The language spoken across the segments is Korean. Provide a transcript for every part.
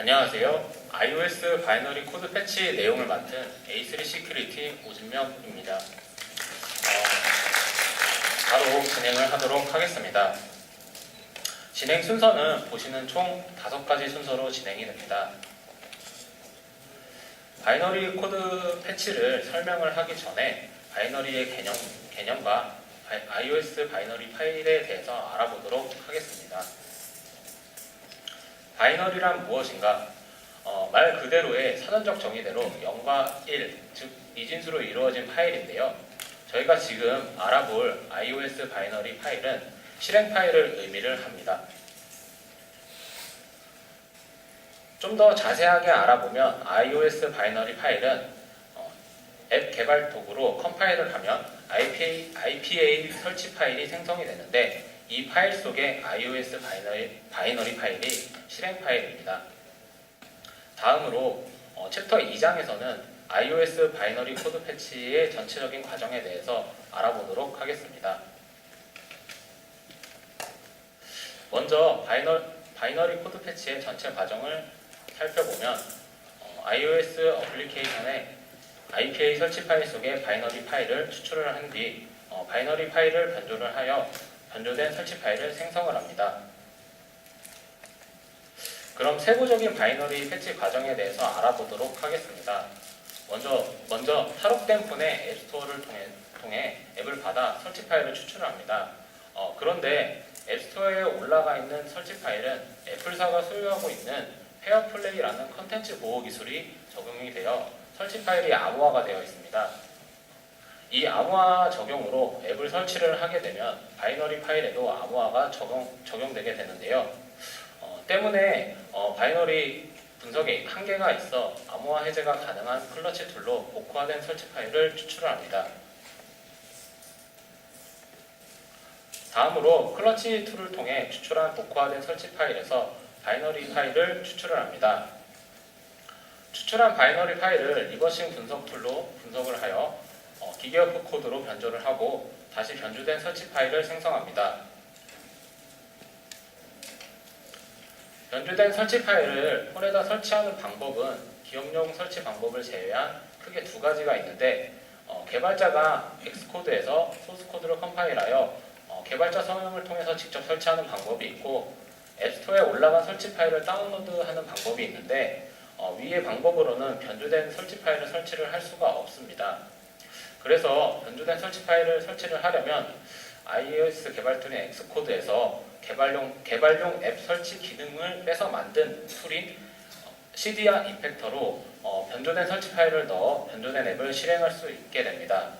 안녕하세요. iOS 바이너리 코드 패치 내용을 맡은 A3 시큐리티 오진명입니다. 어, 바로 진행을 하도록 하겠습니다. 진행 순서는 보시는 총 다섯 가지 순서로 진행이 됩니다. 바이너리 코드 패치를 설명을 하기 전에 바이너리의 개념, 개념과 iOS 바이너리 파일에 대해서 알아보도록 하겠습니다. 바이너리란 무엇인가? 어, 말 그대로의 사전적 정의대로 0과 1, 즉 이진수로 이루어진 파일인데요. 저희가 지금 알아볼 iOS 바이너리 파일은 실행 파일을 의미를 합니다. 좀 더 자세하게 알아보면 iOS 바이너리 파일은 어, 앱 개발 도구로 컴파일을 하면 IPA, IPA 설치 파일이 생성이 되는데 이 파일 속에 iOS 바이너리, 바이너리 파일이 실행 파일입니다. 다음으로 어, 챕터 2장에서는 iOS 바이너리 코드 패치의 전체적인 과정에 대해서 알아보도록 하겠습니다. 먼저 바이너, 바이너리 코드 패치의 전체 과정을 살펴보면 어, iOS 어플리케이션의 IPA 설치 파일 속에 바이너리 파일을 추출을 한 뒤 어, 바이너리 파일을 변조를 하여 변조된 설치 파일을 생성을 합니다. 그럼 세부적인 바이너리 패치 과정에 대해서 알아보도록 하겠습니다. 먼저 먼저 탈옥된 폰의 앱스토어를 통해, 통해 앱을 받아 설치 파일을 추출합니다. 어, 그런데 앱스토어에 올라가 있는 설치 파일은 애플사가 소유하고 있는 페어플레이라는 컨텐츠 보호 기술이 적용이 되어 설치 파일이 암호화가 되어 있습니다. 이 암호화 적용으로 앱을 설치를 하게 되면 바이너리 파일에도 암호화가 적용, 적용되게 되는데요. 어, 때문에 어, 바이너리 분석에 한계가 있어 암호화 해제가 가능한 클러치 툴로 복구화된 설치 파일을 추출합니다. 다음으로 클러치 툴을 통해 추출한 복구화된 설치 파일에서 바이너리 파일을 추출을 합니다. 추출한 바이너리 파일을 리버싱 분석 툴로 분석을 하여 어, 기계어프 코드로 변조를 하고 다시 변조된 설치 파일을 생성합니다. 변조된 설치 파일을 폰에다 설치하는 방법은 기업용 설치 방법을 제외한 크게 두 가지가 있는데 어, 개발자가 엑스코드에서 소스코드를 컴파일하여 어, 개발자 성명을 통해서 직접 설치하는 방법이 있고 앱스토어에 올라간 설치 파일을 다운로드하는 방법이 있는데 어, 위의 방법으로는 변조된 설치 파일을 설치를 할 수가 없습니다. 그래서 변조된 설치 파일을 설치를 하려면 iOS 개발 툴인 엑스코드에서 개발용, 개발용 앱 설치 기능을 빼서 만든 툴인 CDR 이펙터로 어, 변조된 설치 파일을 넣어 변조된 앱을 실행할 수 있게 됩니다.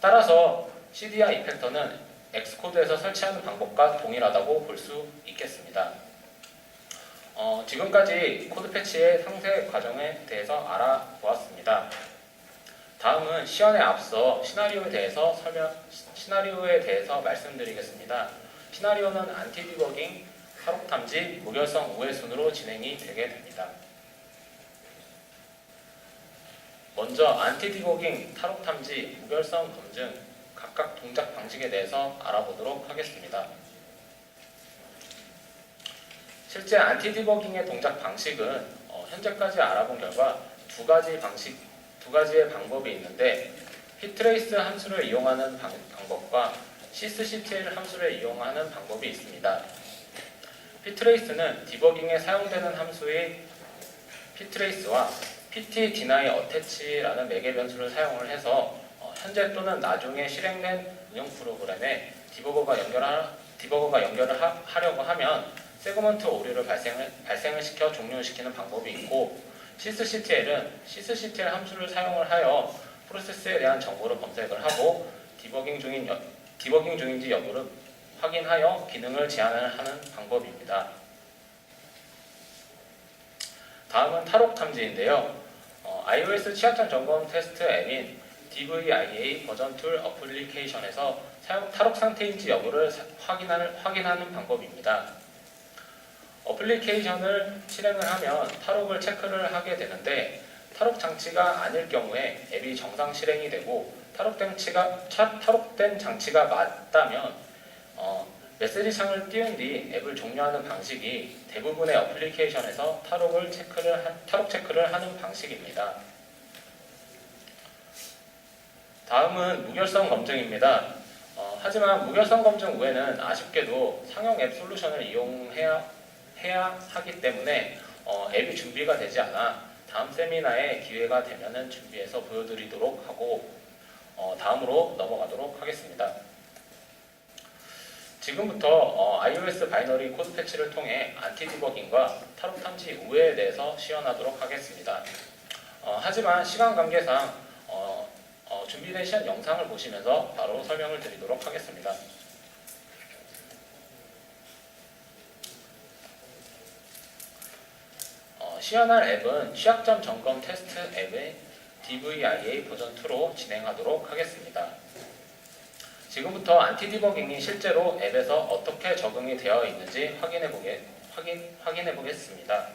따라서 CDR 이펙터는 엑스코드에서 설치하는 방법과 동일하다고 볼 수 있겠습니다. 어, 지금까지 코드 패치의 상세 과정에 대해서 알아보았습니다. 다음은 시연에 앞서 시나리오에 대해서 설명, 시나리오에 대해서 말씀드리겠습니다. 시나리오는 안티 디버깅, 화록 탐지, 무결성 우회 순으로 진행이 되게 됩니다. 먼저 안티 디버깅, 탈옥 탐지, 무결성 검증 각각 동작 방식에 대해서 알아보도록 하겠습니다. 실제 안티 디버깅의 동작 방식은 어, 현재까지 알아본 결과 두 가지 방식, 두 가지의 방법이 있는데 히트레이스 함수를 이용하는 방, 방법과 sysctl 함수를 이용하는 방법이 있습니다. 피트레이스는 디버깅에 사용되는 함수의 피트레이스와 pt deny attach라는 매개 변수를 사용을 해서 어, 현재 또는 나중에 실행된 운영 프로그램에 디버거가 연결하, 디버거가 연결을 하, 하려고 하면 세그먼트 오류를 발생을, 발생을 시켜 종료시키는 방법이 있고 sysctl은 sysctl 함수를 사용을 하여 프로세스에 대한 정보를 검색을 하고 디버깅 중인 여, 디버깅 중인지 여부를 확인하여 기능을 제한을 하는 방법입니다. 다음은 탈옥 탐지인데요. 어, iOS 취약점 점검 테스트 앱인 DVIA 버전 툴 어플리케이션에서 사용 탈옥 상태인지 여부를 사- 확인하는, 확인하는 방법입니다. 어플리케이션을 실행을 하면 탈옥을 체크를 하게 되는데 탈옥 장치가 아닐 경우에 앱이 정상 실행이 되고 탈옥된, 치가, 차- 탈옥된 장치가 맞다면 어, 메시지 창을 띄운 뒤 앱을 종료하는 방식이 대부분의 어플리케이션에서 타록을 체크를 하- 타록 체크를 하는 방식입니다. 다음은 무결성 검증입니다. 어, 하지만 무결성 검증 후에는 아쉽게도 상용 앱 솔루션을 이용해야 해야 하기 때문에 어, 앱이 준비가 되지 않아 다음 세미나에 기회가 되면은 준비해서 보여드리도록 하고 어, 다음으로 넘어가도록 하겠습니다. 지금부터 어, iOS 바이너리 코드 패치를 통해 안티 디버깅과 타로 탐지 우회에 대해서 시연하도록 하겠습니다. 어, 하지만 시간 관계상 어, 어, 준비된 시연 영상을 보시면서 바로 설명을 드리도록 하겠습니다. 어, 시연할 앱은 취약점 점검 테스트 앱의 DVIA 버전 2로 진행하도록 하겠습니다. 지금부터 안티 디버깅이 실제로 앱에서 어떻게 적응이 되어 있는지 확인해 보게 확인 확인해 보겠습니다.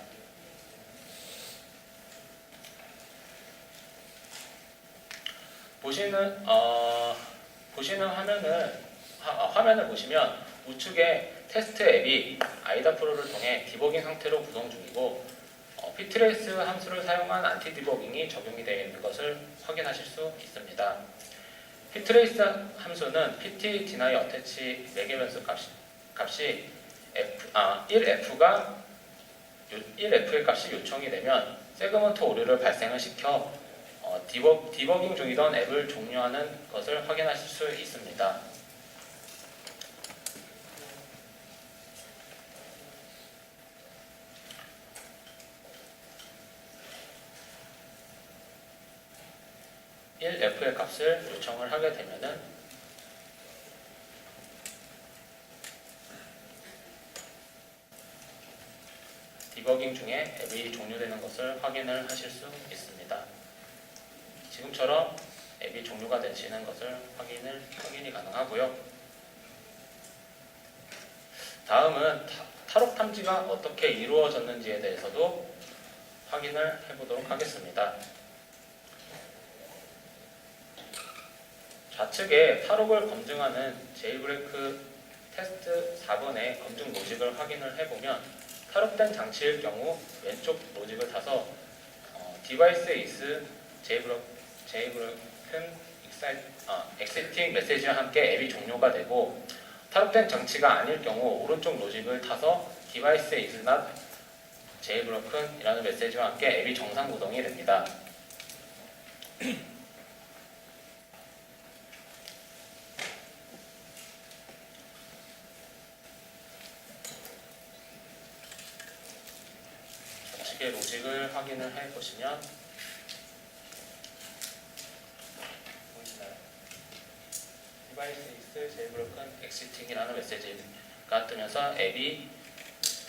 보시는 어, 보시는 화면을 화, 어, 화면을 보시면 우측에 테스트 앱이 아이다 프로를 통해 디버깅 상태로 구성 중이고 어, 피트레이스 함수를 사용한 안티 디버깅이 적용이 되어 있는 것을 확인하실 수 있습니다. 피트레이스 함수는 pt deny attach 매개 변수 값이, 값이 f, 아, 1f가 1f의 값이 요청이 되면 세그먼트 오류를 발생을 시켜 어, 디버, 디버깅 중이던 앱을 종료하는 것을 확인하실 수 있습니다. 일 f의 값을 요청을 하게 되면은 디버깅 중에 앱이 종료되는 것을 확인을 하실 수 있습니다. 지금처럼 앱이 종료가 되시는 것을 확인을 확인이 가능하고요. 다음은 타- 타록 탐지가 어떻게 이루어졌는지에 대해서도 확인을 해보도록 하겠습니다. 좌측에 타록을 검증하는 제이브레이크 테스트 4번의 검증 로직을 확인을 해보면 타록된 장치일 경우 왼쪽 로직을 타서 어, 디바이스 is 제이브로 제이브로큰 아, 엑세팅 메시지와 함께 앱이 종료가 되고 타롭된 장치가 아닐 경우 오른쪽 로직을 타서 디바이스 is not jailbroken이라는 메시지와 함께 앱이 정상 구동이 됩니다. 로직을 확인을 해 보시면? 디바이스 is jailbroken exiting이라는 메시지가 뜨면서 앱이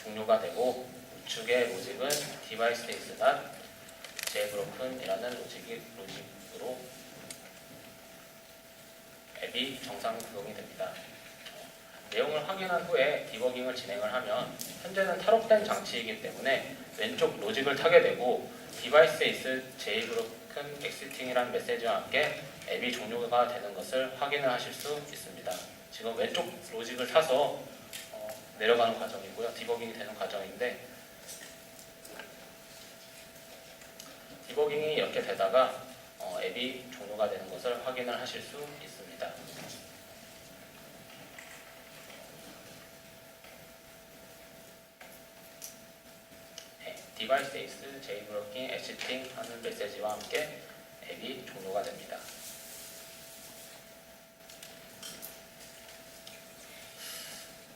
종료가 되고 우측의 로직은 디바이스 is not jailbroken이라는 로직이, 로직으로 앱이 정상 구동이 됩니다. 내용을 확인한 후에 디버깅을 진행을 하면 현재는 탈옥된 장치이기 때문에 왼쪽 로직을 타게 되고 디바이스에 있을 제이브로큰 엑시팅이라는 메시지와 함께 앱이 종료가 되는 것을 확인을 하실 수 있습니다. 지금 왼쪽 로직을 타서 어, 내려가는 과정이고요. 디버깅이 되는 과정인데 디버깅이 이렇게 되다가 어, 앱이 종료가 되는 것을 확인을 하실 수 있습니다. 디바이스 is jailbroken exiting 하는 메시지와 함께 앱이 종료가 됩니다.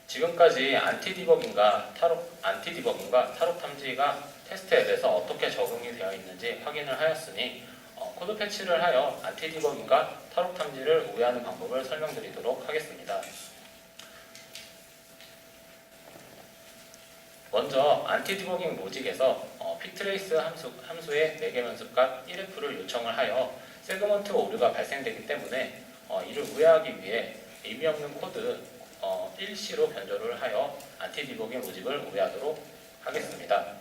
지금까지 안티 디버깅과 타록 안티 디버깅과 타록 탐지가 테스트 앱에서 어떻게 적응이 되어 있는지 확인을 하였으니 어, 코드 패치를 하여 안티 디버깅과 타록 탐지를 우회하는 방법을 설명드리도록 하겠습니다. 먼저 안티 디버깅 로직에서 어, 피트레이스 함수, 함수의 매개 변수값 1f를 요청을 하여 세그먼트 오류가 발생되기 때문에 어, 이를 우회하기 위해 의미 없는 코드 어, 1C로 변조를 하여 안티 디버깅 로직을 우회하도록 하겠습니다.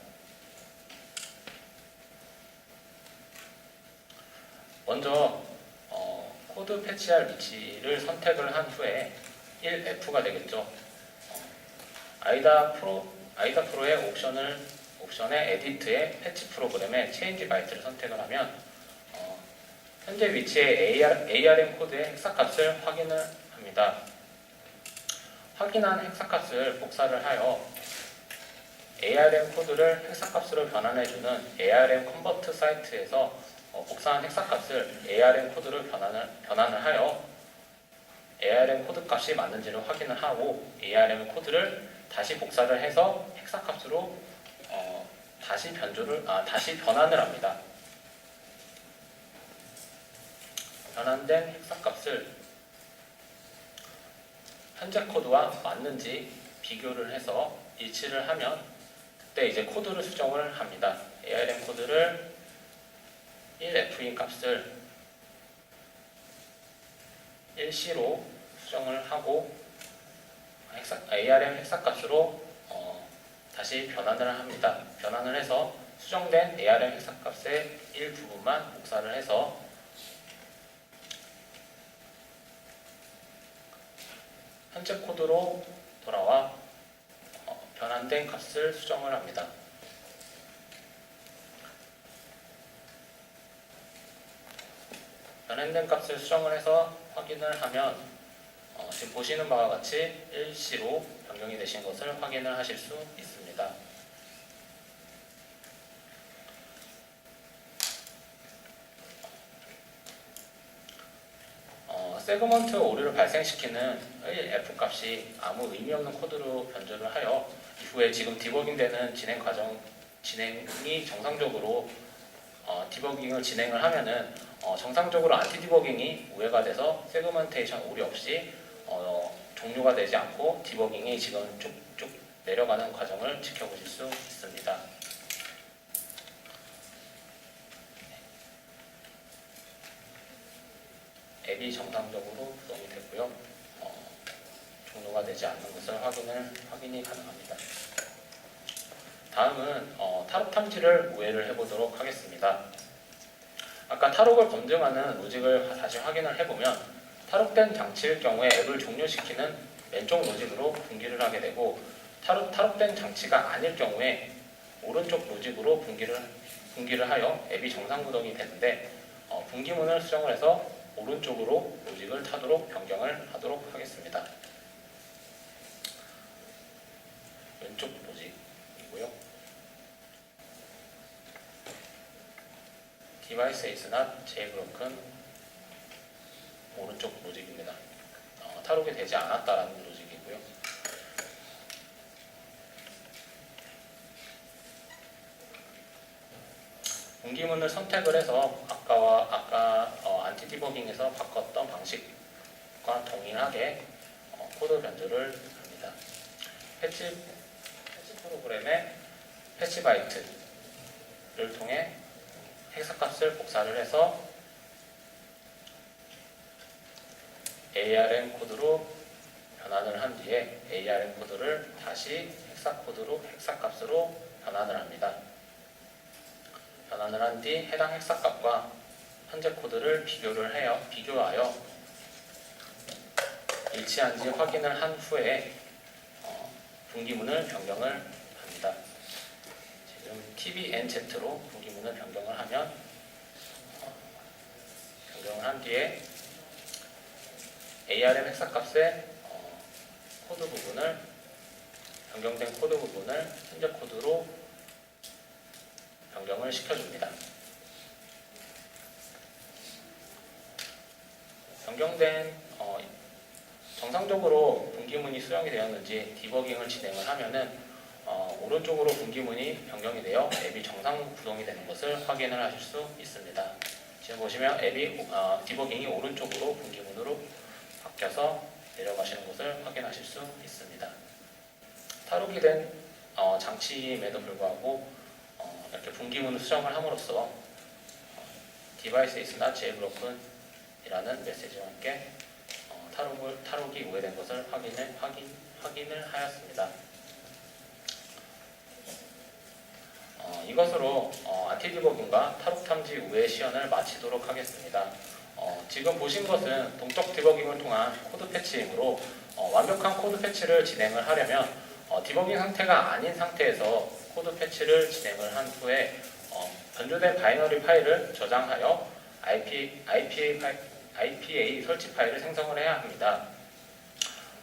먼저 어, 코드 패치할 위치를 선택을 한 후에 1F가 되겠죠. 아이다 프로 아이다 프로의 옵션을 옵션의 에디트의 패치 프로그램에 체인지 바이트를 선택을 하면 어, 현재 위치의 AR, ARM 코드의 헥사값을 확인을 합니다. 확인한 헥사값을 복사를 하여 ARM 코드를 헥사값으로 변환해주는 ARM 컨버트 사이트에서 어, 복사한 헥사값을 ARM 코드로 변환을, 변환을 하여 ARM 코드 값이 맞는지를 확인을 하고 ARM 코드를 다시 복사를 해서 헥사 값으로 어, 다시 변조를 아 다시 변환을 합니다. 변환된 헥사 값을 현재 코드와 맞는지 비교를 해서 일치를 하면 그때 이제 코드를 수정을 합니다. ARM 코드를 1F인 값을 1C로 수정을 하고 ARM 헥사값으로 어, 다시 변환을 합니다. 변환을 해서 수정된 ARM 헥사값의 일부분만 복사를 해서 현재 코드로 돌아와 어, 변환된 값을 수정을 합니다. 변환된 값을 수정을 해서 확인을 하면 어, 지금 보시는 바와 같이 일시로 변경이 되신 것을 확인을 하실 수 있습니다. 어, 세그먼트 오류를 발생시키는 1F 값이 아무 의미 없는 코드로 변조를 하여 이후에 지금 디버깅되는 진행 과정 진행이 정상적으로 어, 디버깅을 진행을 하면은 어, 정상적으로 안티 디버깅이 우회가 돼서 세그먼테이션 오류 없이 어, 종료가 되지 않고 디버깅이 지금 쭉쭉 내려가는 과정을 지켜보실 수 있습니다. 앱이 정상적으로 구동이 되고요. 어, 종료가 되지 않는 것을 확인을 확인이 가능합니다. 다음은 어, 타로 탐지를 우회를 해보도록 하겠습니다. 아까 탈옥을 검증하는 로직을 다시 확인을 해보면 탈옥된 장치일 경우에 앱을 종료시키는 왼쪽 로직으로 분기를 하게 되고 탈옥, 탈옥된 장치가 아닐 경우에 오른쪽 로직으로 분기를, 분기를 하여 앱이 정상 구동이 되는데 어, 분기문을 수정을 해서 오른쪽으로 로직을 타도록 변경을 하도록 하겠습니다. 왼쪽 로직이고요. 디바이스 is not jailbroken 오른쪽 로직입니다. 어, 탈옥이 되지 않았다라는 로직이고요. 분기문을 선택을 해서 아까와 아까 어, 안티 디버깅에서 바꿨던 방식과 동일하게 어, 코드 변조를 합니다. 패치, 패치 프로그램의 패치 바이트를 통해 헥사값을 복사를 해서 ARM 코드로 변환을 한 뒤에 ARM 코드를 다시 헥사 코드로 헥사 값으로 변환을 합니다. 변환을 한 뒤 해당 헥사 값과 현재 코드를 비교를 해요. 비교하여 일치한지 확인을 한 후에 어, 분기문을 변경을 합니다. 지금 TBNZ로 분기문을 변경을 하면 어, 변경을 한 뒤에 ARM 헥사값의 어, 코드 부분을 변경된 코드 부분을 현재 코드로 변경을 시켜줍니다. 변경된 어, 정상적으로 분기문이 수정이 되었는지 디버깅을 진행을 하면은 어, 오른쪽으로 분기문이 변경이 되어 앱이 정상 구동이 되는 것을 확인을 하실 수 있습니다. 지금 보시면 앱이 어, 디버깅이 오른쪽으로 분기문으로 바뀌어서 내려가시는 것을 확인하실 수 있습니다. 탈옥이 된 어, 장치임에도 불구하고 어, 이렇게 분기문 수정을 함으로써 어, 디바이스 is not jailbroken 이라는 메시지와 함께 어, 탈옥을, 탈옥이 우회된 것을 확인을, 확인, 확인을 하였습니다. 어, 이것으로 어, 안티디버깅과 탈옥 탐지 우회 시연을 마치도록 하겠습니다. 어, 지금 보신 것은 동적 디버깅을 통한 코드 패치이므로 어, 완벽한 코드 패치를 진행을 하려면 어, 디버깅 상태가 아닌 상태에서 코드 패치를 진행을 한 후에 어, 변조된 바이너리 파일을 저장하여 IP, IPA, 파일, IPA 설치 파일을 생성을 해야 합니다.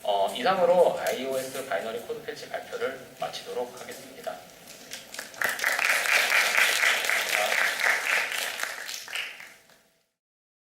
어, 이상으로 iOS 바이너리 코드 패치 발표를 마치도록 하겠습니다.